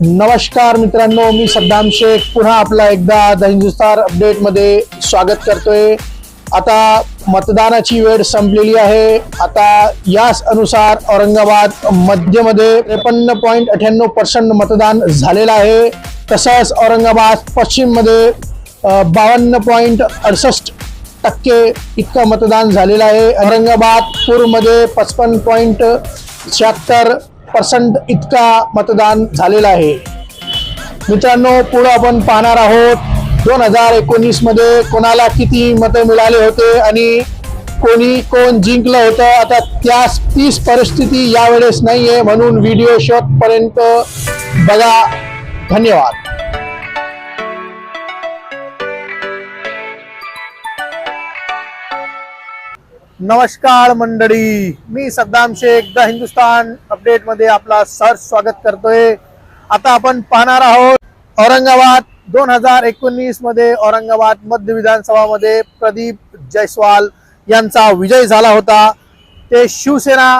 नमस्कार मित्रांनो मी सद्दाम शेख. पुन्हा आपला एकदा द हिंदुस्तान अपडेटमध्ये स्वागत करतोय. आता मतदानाची वेळ संपलेली आहे. आता याच अनुसार औरंगाबाद मध्यमध्ये त्रेपन्न पॉईंट अठ्ठ्याण्णव पर्सेंट मतदान झालेलं आहे. तसंच औरंगाबाद पश्चिममध्ये बावन्न पॉईंट अडसष्ट टक्के इतकं मतदान झालेलं आहे. औरंगाबाद पूरमध्ये पचपन्न पॉईंट शहात्तर पर्सेंट इतका मतदान झालेलं आहे. मित्रांनो पुढं आपण पाहणार आहोत दोन हजार एकोणीसमध्ये कोणाला किती मतं मिळाले होते आणि कोणी कोण जिंकलं होतं आता त्यास तीच परिस्थिती यावेळेस नाहीये म्हणून व्हिडिओ शेवटपर्यंत बघा. धन्यवाद. नमस्कार मंडळी. मी सद्दाम शेख द हिंदुस्तान अपडेटमध्ये आपला सर स्वागत करतोय. आता आपण पाहणार आहोत औरंगाबाद दोन हजार एकोणीसमध्ये औरंगाबाद मध्य विधानसभामध्ये प्रदीप जयस्वाल यांचा विजय झाला होता. ते शिवसेना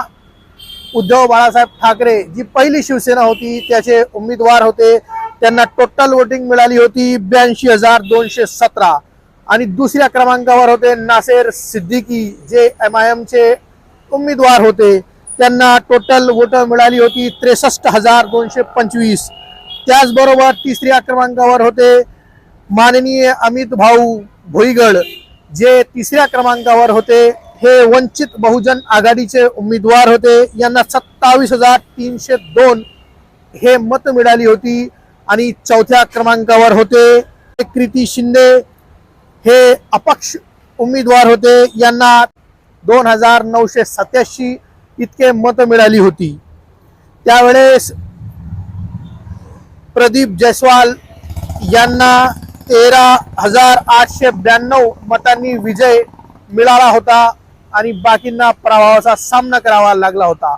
उद्धव बाळासाहेब ठाकरे जी पहिली शिवसेना होती त्याचे उमेदवार होते. त्यांना टोटल वोटिंग मिळाली होती ब्याऐंशी हजार दोनशे सतरा. आणि दुसऱ्या क्रमांकावर होते नासेर सिद्दीकी जे एम आय एमचे उमेदवार होते. त्यांना टोटल वोटर मिळाली होती त्रेसष्ट हजार दोनशे पंचवीस. त्याचबरोबर तिसऱ्या क्रमांकावर होते माननीय अमित भाऊ भोईगड जे तिसऱ्या क्रमांकावर होते. हे वंचित बहुजन आघाडीचे उमेदवार होते. यांना सत्तावीस हजार तीनशे दोन हे मत मिळाली होती. आणि चौथ्या क्रमांकावर होते. कृती शिंदे हे अपक्ष उमेदवार होते. यांना दोन हजार नऊशे सत्याऐंशी इतके मत मिळाली होती. त्यावेळेस प्रदीप जयस्वाल यांना तेरा हजार आठशे ब्याण्णव मतांनी विजय मिळाला होता आणि बाकींना प्रभावाचा सामना करावा लागला होता.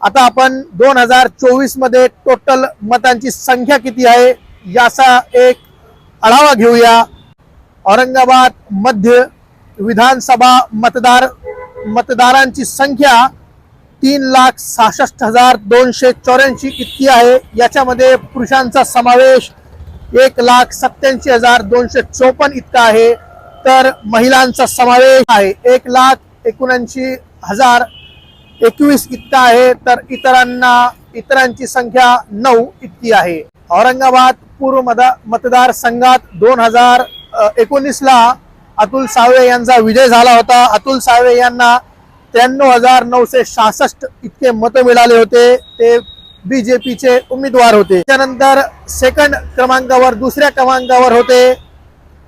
आता आपण दोन हजार चोवीसमध्ये टोटल मतांची संख्या किती आहे याचा एक आढावा घेऊया. औरंगाबाद मध्य विधानसभा मतदार मतदारांची संख्या तीन लाख सहासष्ट हजार दोनशे चौऱ्याऐंशी इतकी आहे. याच्यामध्ये पुरुषांचा समावेश एक लाख सत्याऐंशी हजार दोनशे चोपन्न इतका आहे. तर महिलांचा समावेश आहे. एक लाख एकोणऐंशी हजार एकवीस इतका आहे. तर इतरांना इतरांची संख्या नऊ इतकी आहे. औरंगाबाद पूर्व मत मतदारसंघात दोन हजार एकोणीसला अतुल सावे यांचा विजय झाला होता. अतुल सावे यांना त्र्याण्णव हजार नऊशे सहासष्ट इतके मतं मिळाले होते. ते बीजेपीचे उमेदवार होते. त्यानंतर सेकंड क्रमांकावर दुसऱ्या क्रमांकावर होते.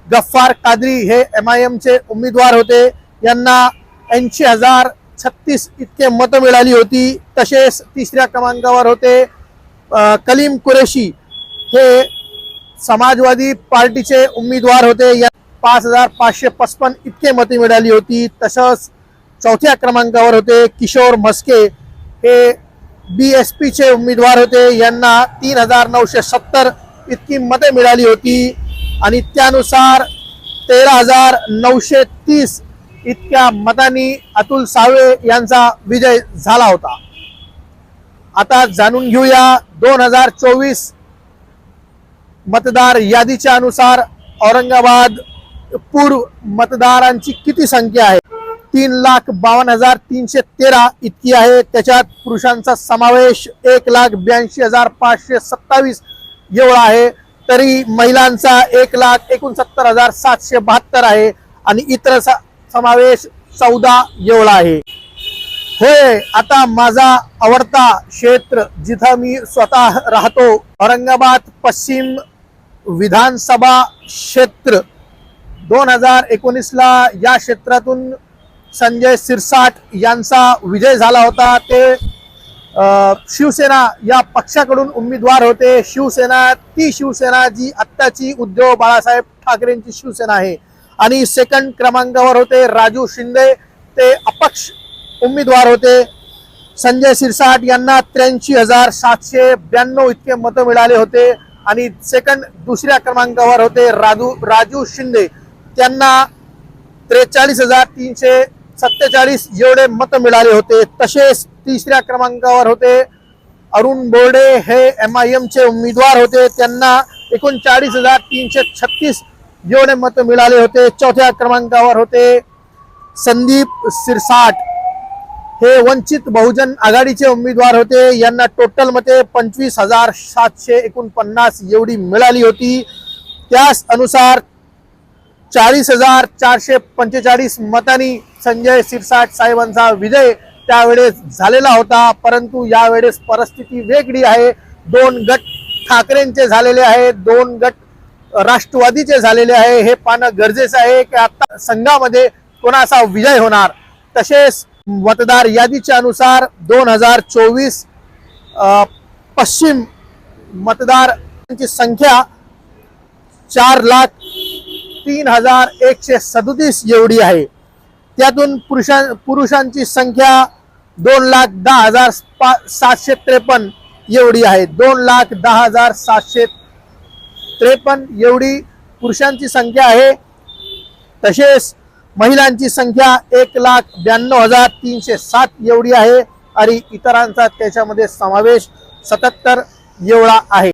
गफ्फार कादरी हे एम आय एमचे उमेदवार होते. यांना ऐंशी हजार छत्तीस इतके मतं मिळाली होती. तसेच तिसऱ्या क्रमांकावर होते. कलीम कुरेशी हे समाजवादी पार्टीचे उमेदवार होते. या पाच हजार पाचशे पचपन्न इतके मते मिळाली होती. तसंच चौथ्या क्रमांकावर होते किशोर म्हस्के. हे बी एस पीचे उमेदवार होते. यांना तीन हजार नऊशे सत्तर इतकी मते मिळाली होती. आणि त्यानुसार तेरा हजार नऊशे तीस इतक्या मतांनी अतुल सावे यांचा विजय झाला होता. आता जाणून घेऊया दोन हजार चोवीस मतदार यादीच्या अनुसार औरंगाबाद पूर्व मतदारांची किती संख्या आहे? तीन लाख बावन्न हजार तीनशे तेरा इतकी आहे. त्याच्यात पुरुषांचा समावेश एक लाख ब्याऐंशी हजार पाचशे सत्तावीस एवढा आहे. तरी महिलांचा एक लाख एकोणसत्तर हजार सातशे बहात्तर आहे आणि इतर समावेश चौदा एवढा आहे. होय आता माझा आवडता क्षेत्र जिथं मी स्वतः राहतो औरंगाबाद पश्चिम विधानसभा क्षेत्र. दोन हजार एकोणीसला या क्षेत्रातून संजय सिरसाट यांचा विजय झाला होता. ते शिवसेना या पक्षाकडून उमेदवार होते. शिवसेना ती शिवसेना जी आत्ताची उद्धव बाळासाहेब ठाकरेंची शिवसेना आहे. आणि सेकंड क्रमांकावर होते राजू शिंदे. ते अपक्ष उमेदवार होते. संजय सिरसाट यांना त्र्याऐंशी हजार सातशे ब्याण्णव इतके मतं मिळाले होते. आणि सेकंड दुसऱ्या क्रमांकावर होते राजू राजू शिंदे. त्यांना त्रेचाळीस हजार तीनशे सत्तेचाळीस एवढे मत मिळाले होते. तसेच तिसऱ्या क्रमांकावर होते अरुण बोर्डे हे एम आय एमचे उमेदवार होते. त्यांना एकोणचाळीस हजार तीनशे छत्तीस एवढे मत मिळाले होते. चौथ्या क्रमांकावर होते संदीप सिरसाट. हे वंचित बहुजन आघाडीचे उमेदवार होते. यांना टोटल मते पंचवीस हजार सातशे एकोणपन्नास एवढी मिळाली होती. त्याच अनुसार चाळीस हजार चारशे पंचेचाळीस मतांनी संजय सिरसाट साहेबांचा विजय त्यावेळेस झालेला होता. परंतु यावेळेस परिस्थिती वेगळी आहे. दोन गट ठाकरेंचे झालेले आहे दोन गट राष्ट्रवादीचे झालेले आहे. हे पाहणं गरजेचं आहे की आता संघामध्ये कोणाचा विजय होणार? तसेच मतदार यादीच्या अनुसार दोन हजार चोवीस पश्चिम मतदारांची संख्या चार लाख तीन हजार एकशे सदोतीस एवढी आहे. त्यातून पुरुषां पुरुषांची संख्या दोन लाख दहा हजार पा- सातशे त्रेपन्न एवढी आहे. दोन लाख दहा हजार सातशे त्रेपन्न एवढी पुरुषांची संख्या आहे. तसेच महिलांची संख्या एक लाख ब्याण्णव हजार तीनशे सात एवढी आहे. आणि इतरांचा त्याच्यामध्ये समावेश सत्याहत्तर एवढा आहे.